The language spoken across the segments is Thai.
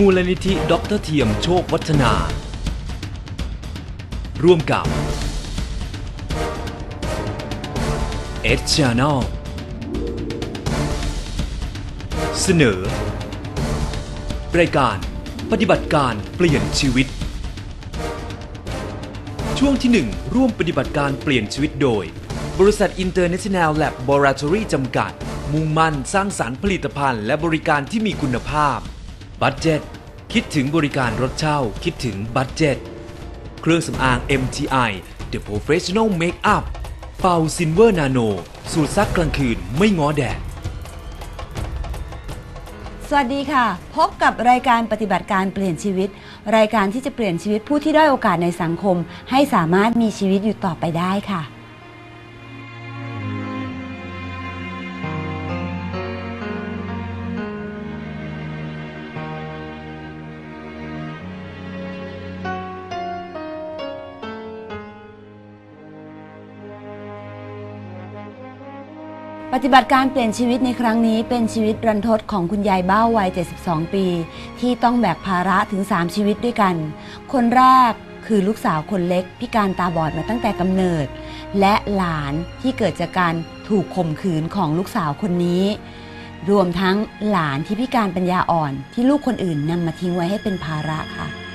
มูลนิธิด็อกเตอร์เทียมโชควัฒนา ร่วมกับเอ c ช n น l เสนอ รายการปฏิบัติการเปลี่ยนชีวิต ช่วงที่ 1 ร่วมปฏิบัติการเปลี่ยนชีวิตโดย บริษัท International Laboratory จำกัด มุ่งมั่นสร้างสารรค์ผลิตภัณฑ์และบริการที่มีคุณภาพบัตเจ็ต คิดถึงบริการรถเช่า คิดถึงบัตเจ็ต เครื่องสำอาง MTI The Professional Makeup เป่าซินเวอร์นาโน สูตรซักกลางคืนไม่ง้อแดด สวัสดีค่ะ พบกับรายการปฏิบัติการเปลี่ยนชีวิต รายการที่จะเปลี่ยนชีวิตผู้ที่ได้อยโอกาสในสังคม ให้สามารถมีชีวิตอยู่ต่อไปได้ค่ะ ปฏิบัติการเปลี่ยนชีวิตในครั้งนี้เป็นชีวิตรันทดของคุณยายเบ้าวัย 72 ปี ที่ต้องแบกภาระถึง 3 ชีวิตด้วยกัน คนแรกคือลูกสาวคนเล็กพิการตาบอดมาตั้งแต่กำเนิด และหลานที่เกิดจากการถูกข่มขืนของลูกสาวคนนี้ รวมทั้งหลานที่พิการปัญญาอ่อนที่ลูกคนอื่นนำมาทิ้งไว้ให้เป็นภาระค่ะ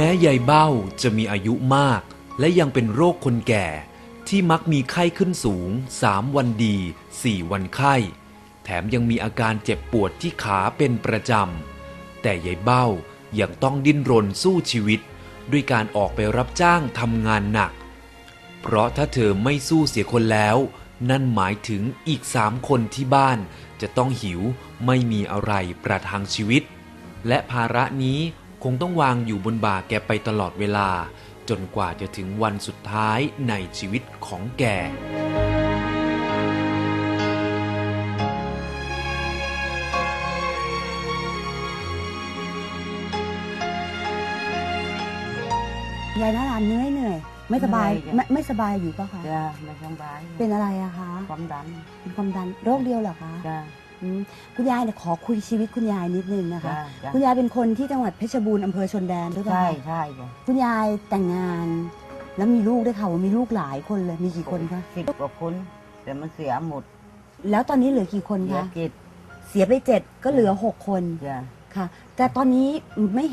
แม้ยายเบ้าจะมีอายุมาก และยังเป็นโรคคนแก่ ที่มักมีไข้ขึ้นสูง 3 วันดี 4 วันไข้ แถมยังมีอาการเจ็บปวดที่ขาเป็นประจำ แต่ยายเบ้ายังต้องดิ้นรนสู้ชีวิต ด้วยการออกไปรับจ้างทำงานหนัก เพราะถ้าเธอไม่สู้เสียคนแล้ว นั่นหมายถึงอีกสามคนที่บ้านจะต้องหิวไม่มีอะไรประทังชีวิต และภาระนี้ คงต้องวางอยู่บนบ่าแกไปตลอดเวลา จนกว่าจะถึงวันสุดท้ายในชีวิตของแกยายน่ารันเหนื่อยเหนื่อยไม่สบายเหนื่อยจ้ะไม่ไม่สบายอยู่ปะคะจ้าไม่สบายเป็นอะไรอะคะ ความดันเป็นความดันโรคเดียวเหรอคะจ้า อืมคุณยายเนี่ยขอคุยชีวิตคุณยายนิดนึงนะคะ จ้าจ้าคุณยายเป็นคนที่จังหวัดเพชรบูรณ์อำเภอชนแดนหรือเปล่าใช่คะใช่จ้ะคุณยายแต่งงาน แล้วมีลูกได้วยค่ะว่ามีลูกหลายคนเลยมีกี่คนคะสิบกว่าคน แต่มันเสียหมดแล้วตอนนี้เหลือกี่คนเสียคะจิตเสียไปเจ็ดก็เหลือหกคนจ้าค่ะ แต่ตอนนี้ไม่